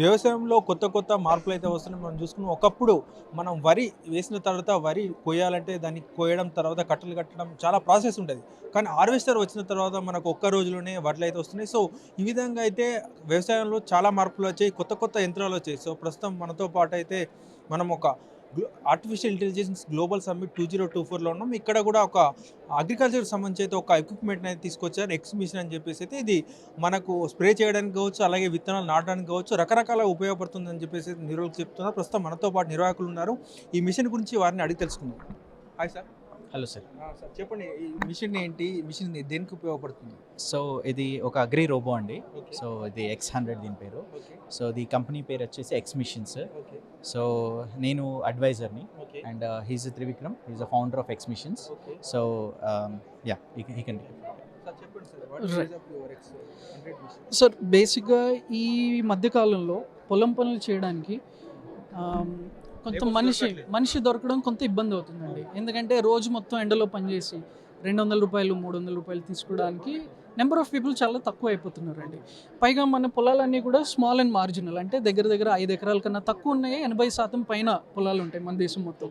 వ్యవసాయంలో కొత్త కొత్త మార్పులు అయితే వస్తున్నాయి. మనం చూసుకున్నాం. ఒకప్పుడు మనం వరి వేసిన తర్వాత వరి కొయ్యాలంటే దాన్ని కోయడం తర్వాత కట్టలు కట్టడం చాలా ప్రాసెస్ ఉంటుంది కానీ హార్వెస్టర్ వచ్చిన తర్వాత మనకు ఒక్క రోజులోనే వడ్లు అయితే వస్తున్నాయి. సో ఈ విధంగా అయితే వ్యవసాయంలో చాలా మార్పులు వచ్చాయి. కొత్త కొత్త యంత్రాలు వచ్చాయి. సో ప్రస్తుతం మనతో పాటు అయితే మనం ఒక artificial intelligence global summit two zero two ఫోర్లో ఉన్నాం. ఇక్కడ కూడా ఒక అగ్రికల్చర్ సంబంధించి అయితే ఒక ఎక్విప్మెంట్ అయితే తీసుకొచ్చారు. ఎక్స్మిషన్ అని చెప్పేసి అయితే ఇది మనకు స్ప్రే చేయడానికి కావచ్చు అలాగే విత్తనాలు నాటడానికి కావచ్చు రకరకాల ఉపయోగపడుతుందని చెప్పేసి నిర్వాహకులు చెప్తున్నారు. ప్రస్తుతం మనతో పాటు నిర్వాహకులు ఉన్నారు. ఈ మిషన్ గురించి వారిని అడిగి తెలుసుకుందాం. Hi sir hello sir. Sir చెప్పండి ఈ మిషన్ ఏంటి? మిషన్ దేనికి ఉపయోగపడుతుంది? సో ఇది ఒక అగ్రి రోబో అండి. సో ఇది ఎక్స్ హండ్రెడ్ దీని పేరు. సో ది కంపెనీ పేరు వచ్చేసి ఎక్స్ మిషన్స్ సో నేను అడ్వైజర్ని. And he's Trivikram he's a founder of X Machines so yeah ఈ కెన్ సార్ బేసిక్గా ఈ మధ్యకాలంలో పొలం పనులు చేయడానికి Labours మనిషి. మనిషి దొరకడం కొంత ఇబ్బంది అవుతుందండి. ఎందుకంటే రోజు మొత్తం ఎండలో పనిచేసి రెండు వందల రూపాయలు మూడు వందల రూపాయలు తీసుకోవడానికి నెంబర్ ఆఫ్ పీపుల్ చాలా తక్కువ అయిపోతున్నారండి. పైగా మన పొలాలన్నీ కూడా స్మాల్ అండ్ మార్జినల్ అంటే దగ్గర దగ్గర ఐదు ఎకరాల కన్నా తక్కువ ఉన్నాయి ఎనభై శాతం పైన పొలాలు ఉంటాయి మన దేశం మొత్తం.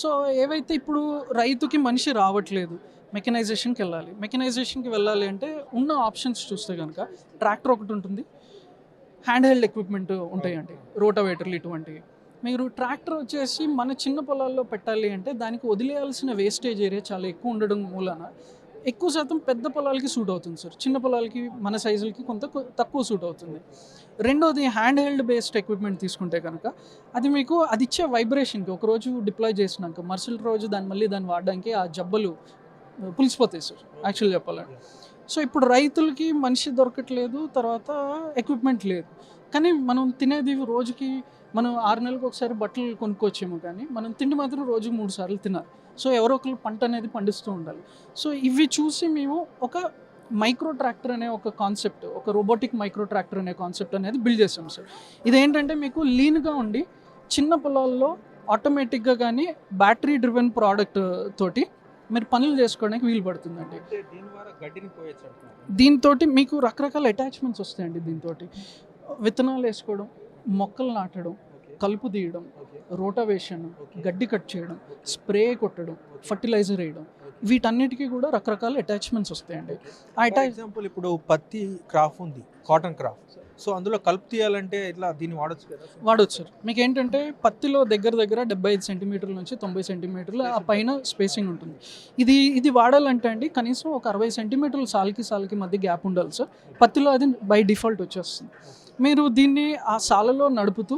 సో ఏవైతే ఇప్పుడు రైతుకి మనిషి రావట్లేదు మెకనైజేషన్కి వెళ్ళాలి. మెకనైజేషన్కి వెళ్ళాలి అంటే ఉన్న ఆప్షన్స్ చూస్తే కనుక ట్రాక్టర్ ఒకటి ఉంటుంది హ్యాండ్ హెల్డ్ ఎక్విప్మెంట్ ఉంటాయండి రోటవేటర్లు ఇటువంటివి. మీరు ట్రాక్టర్ వచ్చేసి మన చిన్న పొలాల్లో పెట్టాలి అంటే దానికి వదిలేయాల్సిన వేస్టేజ్ ఏరియా చాలా ఎక్కువ ఉండడం మూలన ఎక్కువ శాతం పెద్ద పొలాలకి సూట్ అవుతుంది సార్. చిన్న పొలాలకి మన సైజులకి కొంత తక్కువ సూట్ అవుతుంది. రెండోది హ్యాండ్ హెల్డ్ బేస్డ్ ఎక్విప్మెంట్ తీసుకుంటే కనుక అది మీకు అది ఇచ్చే వైబ్రేషన్కి ఒకరోజు డిప్లాయ్ చేసినాక మరుసటి రోజు దాన్ని మళ్ళీ దాన్ని వాడడానికి ఆ జబ్బలు పులిసిపోతాయి సార్ యాక్చువల్ చెప్పాలంటే. సో ఇప్పుడు రైతులకి మనిషి దొరకట్లేదు తర్వాత ఎక్విప్మెంట్ లేదు. కానీ మనం తినేది రోజుకి మనం ఆరు నెలలకు ఒకసారి బట్టలు కొనుక్కోవచ్చేమో కానీ మనం తిండి మాత్రం రోజుకి మూడు సార్లు తినాలి. సో ఎవరో ఒకరు పంట అనేది పండిస్తూ ఉండాలి. సో ఇవి చూసి మేము ఒక మైక్రో ట్రాక్టర్ అనే ఒక కాన్సెప్ట్ ఒక రోబోటిక్ మైక్రో ట్రాక్టర్ అనే కాన్సెప్ట్ అనేది బిల్డ్ చేసాం సార్. ఇదేంటంటే మీకు లీన్గా ఉండి చిన్న పొలాల్లో ఆటోమేటిక్గా కానీ బ్యాటరీ డ్రివెన్ ప్రోడక్ట్ తోటి మీరు పనులు చేసుకోవడానికి వీలు పడుతుందండి. దీంతో మీకు రకరకాల అటాచ్మెంట్స్ వస్తాయండి దీంతో విత్తనాలు వేసుకోవడం మొక్కలు నాటడం కలుపు తీయడం రోటవేషన్ గడ్డి కట్ చేయడం స్ప్రే కొట్టడం ఫర్టిలైజర్ వేయడం వీటన్నిటికీ కూడా రకరకాల అటాచ్మెంట్స్ వస్తాయండి. ఆ ఎగ్జాంపుల్ ఇప్పుడు పత్తి క్రాప్ ఉంది కాటన్ క్రాప్ సో అందులో కలుపు తీయాలంటే ఇట్లా దీన్ని వాడొచ్చు కదా? వాడవచ్చు సార్. మీకు ఏంటంటే పత్తిలో దగ్గర దగ్గర డెబ్బై ఐదు సెంటీమీటర్ల నుంచి తొంభై సెంటీమీటర్లు ఆ పైన స్పేసింగ్ ఉంటుంది. ఇది ఇది వాడాలంటే అండి కనీసం ఒక అరవై సెంటీమీటర్లు సాల్కి సాల్కి మధ్య గ్యాప్ ఉండాలి సార్. పత్తిలో అది బై డిఫాల్ట్ వచ్చేస్తుంది. మీరు దీన్ని ఆ సాలలో నడుపుతూ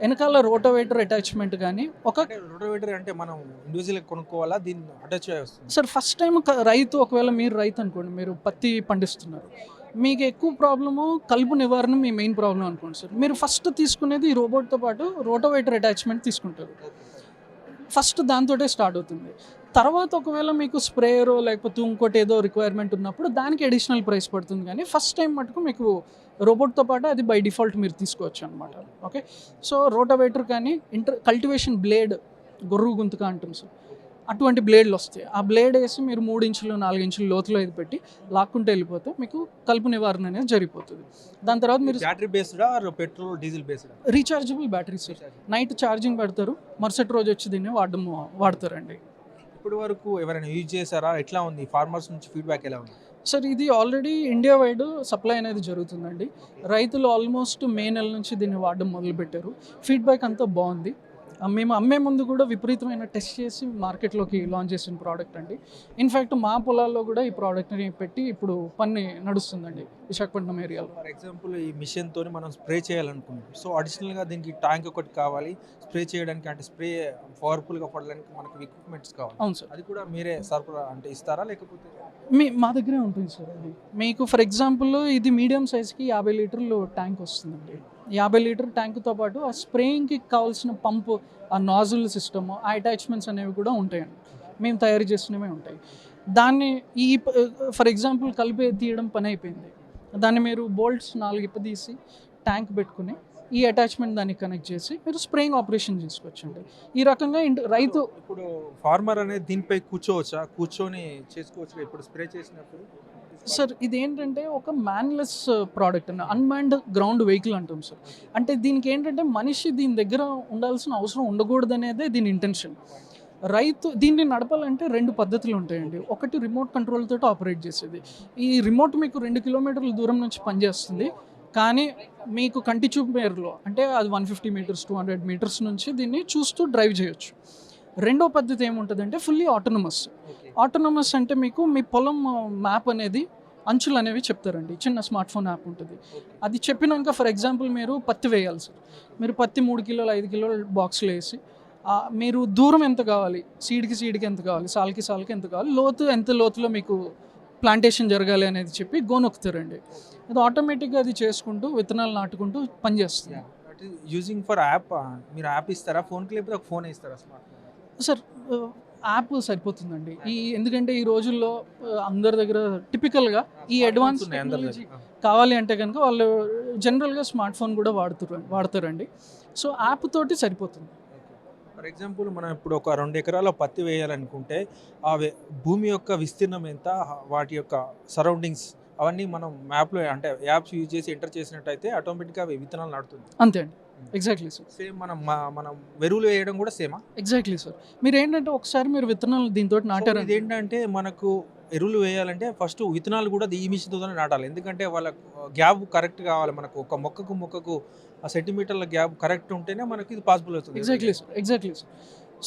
వెనకాల రోటోవేటర్ అటాచ్మెంట్ కానీ ఒక రోటోవేటర్ అంటే మనం ఇండివిజువల్ కొనుక్కోవాలా? దీన్ని అటాచ్ వస్తుంది. సార్ ఫస్ట్ టైం రైతు ఒకవేళ మీరు రైతు అనుకోండి మీరు పత్తి పండిస్తున్నారు. మీకు ఎక్కువ ప్రాబ్లము కలుపు నివారణ మీ మెయిన్ ప్రాబ్లం అనుకోండి సార్. మీరు ఫస్ట్ తీసుకునేది ఈ రోబోట్తో పాటు రోటోవేటర్ అటాచ్మెంట్ తీసుకుంటారు. ఫస్ట్ దాంతోటే స్టార్ట్ అవుతుంది. తర్వాత ఒకవేళ మీకు స్ప్రేయరో లేకపోతే ఇంకోటి ఏదో రిక్వైర్మెంట్ ఉన్నప్పుడు దానికి అడిషనల్ ప్రైస్ పడుతుంది కానీ ఫస్ట్ టైం మటుకు మీకు రోబోట్తో పాటు అది బై డిఫాల్ట్ మీరు తీసుకోవచ్చు అనమాట ఓకే సో రోటోవేటర్ కానీ ఇంటర్ కల్టివేషన్ బ్లేడ్ గొర్రు గుంతుక అంటుంది సార్. అటువంటి బ్లేడ్లు వస్తాయి. ఆ బ్లేడ్ వేసి మీరు మూడు ఇంచులు నాలుగు ఇంచులు లోతులో ఇది పెట్టి లాక్కుంటూ వెళ్ళిపోతే మీకు కలుపు నివారణ అనేది జరిగిపోతుంది. దాని తర్వాత మీరు బ్యాటరీ బేస్డా petrol diesel బేస్డా rechargeable battery sir night charging పెడతారు. మరుసటి రోజు వచ్చి దీన్ని వాడడం వాడతారండి. ఇప్పటి వరకు ఎవరైనా యూజ్ చేశారా? ఎట్లా ఉంది? ఫార్మర్స్ నుంచి ఫీడ్బ్యాక్ ఎలా ఉంది? సార్ ఇది ఆల్రెడీ ఇండియా వైడ్ సప్లై అనేది జరుగుతుందండి. రైతులు ఆల్మోస్ట్ మే నెల నుంచి దీన్ని వాడడం మొదలుపెట్టారు. ఫీడ్బ్యాక్ అంతా బాగుంది. మేము అమ్మే ముందు కూడా విపరీతమైన టెస్ట్ చేసి మార్కెట్లోకి లాంచ్ చేసిన ప్రోడక్ట్ అండి. ఇన్ఫ్యాక్ట్ మా పొలాల్లో కూడా ఈ ప్రోడక్ట్ని పెట్టి ఇప్పుడు పని నడుస్తుందండి విశాఖపట్నం ఏరియాలో ఫర్ ఎగ్జాంపుల్ ఈ మిషన్ తోని మనం స్ప్రే చేయాలనుకుంటాం సో అడిషనల్గా దీనికి ట్యాంక్ ఒకటి కావాలి. స్ప్రే చేయడానికి అంటే స్ప్రే పవర్ఫుల్గా పడడానికి మనకు ఎక్విప్మెంట్స్ కావాలి. అవును సార్. అది కూడా మీరే సరఫరా అంటే ఇస్తారా లేకపోతే? మీ మా దగ్గరే ఉంటుంది సార్ అది. మీకు ఫర్ ఎగ్జాంపుల్ ఇది మీడియం సైజ్కి యాభై లీటర్లు ట్యాంక్ వస్తుందండి. యాభై లీటర్ ట్యాంక్తో పాటు ఆ స్ప్రేయింగ్కి కావాల్సిన పంపు ఆ నాజుల్ సిస్టమ్ ఆ అటాచ్మెంట్స్ అనేవి కూడా ఉంటాయండి. మేము తయారు చేసినవే ఉంటాయి. దాన్ని ఈ ఫర్ ఎగ్జాంపుల్ కలిపి తీయడం పని అయిపోయింది. దాన్ని మీరు బోల్ట్స్ నాలుగు ఇప్పదీసి ట్యాంక్ పెట్టుకుని ఈ అటాచ్మెంట్ దానికి కనెక్ట్ చేసి మీరు స్ప్రేయింగ్ ఆపరేషన్ చేసుకోవచ్చండి. ఈ రకంగా ఇంటి రైతు ఇప్పుడు ఫార్మర్ అనేది దీనిపై కూర్చోవచ్చా? కూర్చొని చేసుకోవచ్చు ఇప్పుడు స్ప్రే చేసినప్పుడు సార్ ఇది ఏంటంటే ఒక మ్యాన్లెస్ ప్రోడక్ట్ అండి అన్మాన్డ్ గ్రౌండ్ వెహికల్ అంటాం సార్. అంటే దీనికి ఏంటంటే మనిషి దీని దగ్గర ఉండాల్సిన అవసరం ఉండకూడదు అనేదే దీని ఇంటెన్షన్ రైతు దీన్ని నడపాలంటే రెండు పద్ధతులు ఉంటాయండి. ఒకటి రిమోట్ కంట్రోల్ తోటి ఆపరేట్ చేసేది. ఈ రిమోట్ మీకు రెండు కిలోమీటర్ల దూరం నుంచి పనిచేస్తుంది. కానీ మీకు కంటి చూపు మేరలో అంటే అది one fifty meters two hundred meters నుంచి దీన్ని చూస్తూ డ్రైవ్ చేయొచ్చు. రెండో పద్ధతి ఏముంటుందంటే ఫుల్లీ ఆటోనమస్. ఆటోనమస్ అంటే మీకు మీ పొలం మ్యాప్ అనేది అంచులు అనేవి చెప్తారండి. చిన్న స్మార్ట్ ఫోన్ యాప్ ఉంటుంది. అది చెప్పినాక ఫర్ ఎగ్జాంపుల్ మీరు పత్తి వేయాలి సార్. మీరు పత్తి మూడు కిలోలు ఐదు కిలోలు బాక్స్లో వేసి మీరు దూరం ఎంత కావాలి? సీడ్కి సీడ్కి ఎంత కావాలి? సాల్కి సాల్కి ఎంత కావాలి? లోతు ఎంత లోతులో మీకు ప్లాంటేషన్ జరగాలి అనేది చెప్పి గోనొక్కుతారండి. అది ఆటోమేటిక్గా అది చేసుకుంటూ విత్తనాలు నాటుకుంటూ పనిచేస్తుంది. యూజింగ్ ఫర్ యాప్ మీరు యాప్ ఇస్తారా? ఫోన్కి లేకపోతే ఒక ఫోన్ ఇస్తారా స్మార్ట్ ఫోన్ సార్ యాప్ సరిపోతుందండి. ఈ ఎందుకంటే ఈ రోజుల్లో అందరి దగ్గర టిపికల్గా ఈ అడ్వాన్స్ టెక్నాలజీ. కావాలి అంటే కనుక వాళ్ళు జనరల్గా స్మార్ట్ ఫోన్ కూడా వాడుతారు వాడతారండి. సో యాప్ తోటి సరిపోతుంది. ఫర్ ఎగ్జాంపుల్ మనం ఇప్పుడు ఒక రెండు ఎకరాల పత్తి వేయాలనుకుంటే ఆ భూమి యొక్క విస్తీర్ణం ఎంత వాటి యొక్క సరౌండింగ్స్ అవన్నీ మనం మ్యాప్లో అంటే యాప్స్ యూజ్ చేసి ఎంటర్ చేసినట్టయితే ఆటోమేటిక్గా అవి విత్తనాలు నాటుతుంది. అంతే అండి. ఎగ్జాక్ట్లీ సార్ సేమ్ మనం మనం ఎరువులు వేయడం కూడా సేమా ఎగ్జాక్ట్లీ సార్ మీరు ఏంటంటే ఒకసారి మీరు విత్తనాలు దీంతో నాటారు ఇది ఏంటంటే మనకు ఎరువులు వేయాలంటే ఫస్ట్ విత్తనాలు కూడా ఈ మిషన్తో నాటాలి. ఎందుకంటే వాళ్ళ గ్యాప్ కరెక్ట్ కావాలి మనకు. ఒక మొక్కకు మొక్కకు ఆ సెంటీమీటర్ల గ్యాప్ కరెక్ట్ ఉంటేనే మనకి ఇది పాసిబుల్ అవుతుంది. Exactly sir exactly sir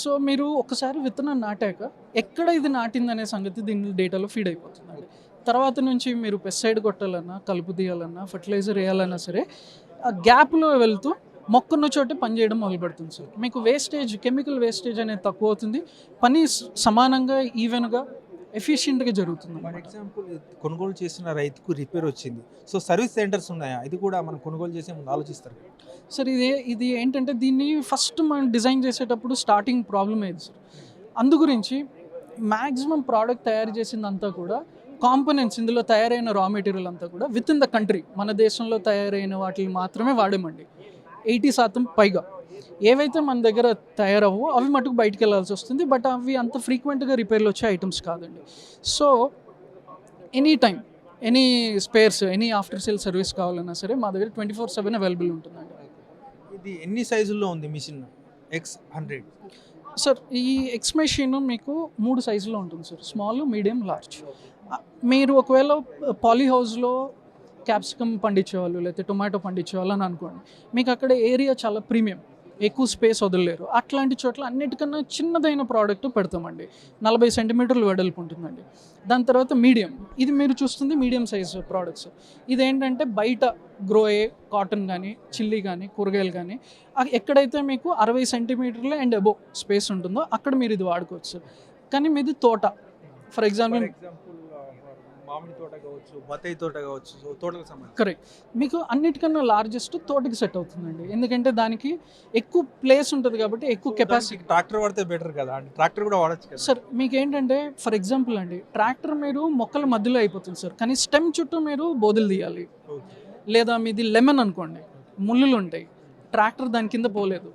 so మీరు ఒకసారి విత్తనం నాటాక ఎక్కడ ఇది నాటిందనే సంగతి దీని డేటాలో ఫీడ్ అయిపోతుందండి. తర్వాత నుంచి మీరు పెస్టిసైడ్ కొట్టాలన్నా కలుపు తీయాలన్నా ఫర్టిలైజర్ వేయాలన్నా సరే ఆ గ్యాప్లో వెళ్తూ మొక్కన్న చోటే పని చేయడం మొదలు పెడుతుంది సార్. మీకు వేస్టేజ్ కెమికల్ వేస్టేజ్ అనేది తక్కువ అవుతుంది. పని సమానంగా ఈవెన్గా ఎఫిషియెంట్గా జరుగుతుంది ఫర్. ఎగ్జాంపుల్ కొనుగోలు చేసిన రైతుకు రిపేర్ వచ్చింది. సో సర్వీస్ సెంటర్స్ ఉన్నాయా? ఇది కూడా మనం కొనుగోలు చేసే ముందు ఆలోచిస్తారు. సార్ ఇది ఇది ఏంటంటే దీన్ని ఫస్ట్ మనం డిజైన్ చేసేటప్పుడు స్టార్టింగ్ ప్రాబ్లమ్ అయింది సార్? అందు గురించి మ్యాక్సిమం ప్రోడక్ట్ తయారు చేసిందంతా కూడా కాంపోనెంట్స్ ఇందులో తయారైన రా మెటీరియల్ అంతా కూడా విత్ ఇన్ ద కంట్రీ మన దేశంలో తయారైన వాటిని మాత్రమే వాడామండి. ఎయిటీ శాతం పైగా. ఏవైతే మన దగ్గర తయారవ్వో అవి మటుకు బయటికి వెళ్ళాల్సి వస్తుంది. బట్ అవి అంత ఫ్రీక్వెంట్గా రిపేర్లు వచ్చే ఐటమ్స్ కాదండి. So any time any spares any after sale service కావాలన్నా సరే మా దగ్గర ట్వంటీ ఫోర్ సెవెన్ అవైలబుల్ ఉంటుందండి. ఇది ఎన్ని సైజుల్లో ఉంది మిషన్? X hundred. సార్ ఈ ఎక్స్ మెషిన్ మీకు మూడు సైజులో ఉంటుంది సార్. Small medium large. మీరు ఒకవేళ పాలీ హౌస్లో క్యాప్సికమ్ పండించేవాళ్ళు లేకపోతే టొమాటో పండించేవాళ్ళు అని అనుకోండి. మీకు అక్కడ ఏరియా చాలా ప్రీమియం. ఎక్కువ స్పేస్ వదలలేరు. అట్లాంటి చోట్ల అన్నిటికన్నా చిన్నదైన ప్రోడక్ట్ పెడతామండి. నలభై సెంటీమీటర్లు వెడల్పు ఉంటుందండి. దాని తర్వాత మీడియం. ఇది మీరు చూస్తుంది మీడియం సైజ్ ప్రోడక్ట్స్. ఇదేంటంటే బయట గ్రో అయ్యే కాటన్ కానీ చిల్లీ కానీ కూరగాయలు కానీ ఎక్కడైతే మీకు అరవై సెంటీమీటర్లు అండ్ అబో స్పేస్ ఉంటుందో అక్కడ మీరు ఇది వాడుకోవచ్చు. కానీ మీది తోట. ఫర్ ఎగ్జాంపుల్ ఫర్ ఎగ్జాంపుల్ మామిడి తోట కావచ్చు బత్తాయి తోట కావచ్చు సో తోటలకు సంబంధించి. కరెక్ట్ మీకు అన్నిటికన్నా లార్జెస్ట్ తోటకి సెట్ అవుతుందండి. ఎందుకంటే దానికి ఎక్కువ ప్లేస్ ఉంటుంది కాబట్టి ఎక్కువ కెపాసిటీ ట్రాక్టర్ వాడితే బెటర్ కదా. అంటే ట్రాక్టర్ కూడా వాడచ్చు కదా. సార్ మీకు ఏంటంటే ఫర్ ఎగ్జాంపుల్ అండి ట్రాక్టర్ మీరు మొక్కల మధ్యలో అయిపోతుంది సార్ కానీ స్టెమ్ చుట్టూ మీరు బోధులు తీయాలి. లేదా మీది లెమన్ అనుకోండి ముళ్ళులు ఉంటాయి. ట్రాక్టర్ దాని కింద పోలేదు.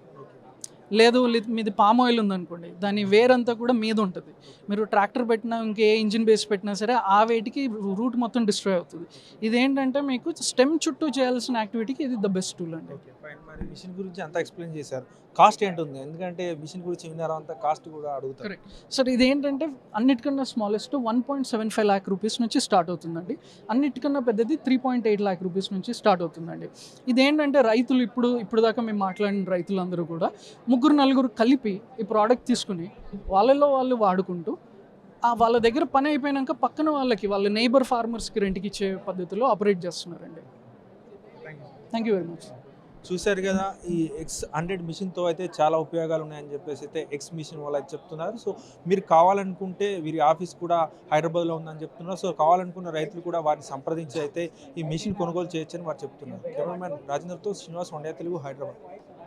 లేదు మీది పామ్ ఆయిల్ ఉందనుకోండి దాని వేరంతా కూడా మీద ఉంటుంది మీరు ట్రాక్టర్ పెట్టినా ఇంకే ఇంజిన్ బేస్ పెట్టినా సరే ఆ వేటికి రూట్ మొత్తం డిస్ట్రాయ్ అవుతుంది. ఇదేంటంటే మీకు స్టెమ్ చుట్టూ చేయాల్సిన యాక్టివిటీకి ఇది ద బెస్ట్ టూల్ అండి. మరి మిషన్ గురించి అంతా ఎక్స్ప్లెయిన్ చేశారు. కాస్ట్ ఏంటుంది? ఎందుకంటే మిషన్ గురించి విన్నారా అంతా? కాస్ట్ కూడా అడుగుతారు. సార్ ఇదేంటంటే అన్నిటికన్నా smallest one point seven five lakh rupees నుంచి స్టార్ట్ అవుతుందండి. అన్నిటికన్నా పెద్దది three point eight lakh rupees నుంచి స్టార్ట్ అవుతుందండి. ఇదేంటంటే రైతులు ఇప్పుడు ఇప్పుడు దాకా మేము మాట్లాడిన రైతులందరూ కూడా ముగ్గురు నలుగురు కలిపి ఈ ప్రోడక్ట్ తీసుకుని వాళ్ళలో వాళ్ళు వాడుకుంటూ ఆ వాళ్ళ దగ్గర పని అయిపోయినాక పక్కన వాళ్ళకి వాళ్ళ నైబర్ ఫార్మర్స్కి రెంట్కి ఇచ్చే పద్ధతిలో ఆపరేట్ చేస్తున్నారండి. థ్యాంక్ యూ వెరీ మచ్ చూశారు కదా ఈ ఎక్స్ హండ్రెడ్ మిషన్తో అయితే చాలా ఉపయోగాలు ఉన్నాయని చెప్పేసి అయితే ఎక్స్ మిషన్ వాళ్ళు అయితే చెప్తున్నారు. సో మీరు కావాలనుకుంటే వీరి ఆఫీస్ కూడా హైదరాబాద్లో ఉందని చెప్తున్నారు. సో కావాలనుకున్న రైతులు కూడా వారిని సంప్రదించి అయితే ఈ మిషన్ కొనుగోలు చేయొచ్చని వారు చెప్తున్నారు. కెమెరామ్యాన్ రాజేంద్రతో శ్రీనివాస్ వండే తెలుగు హైదరాబాద్.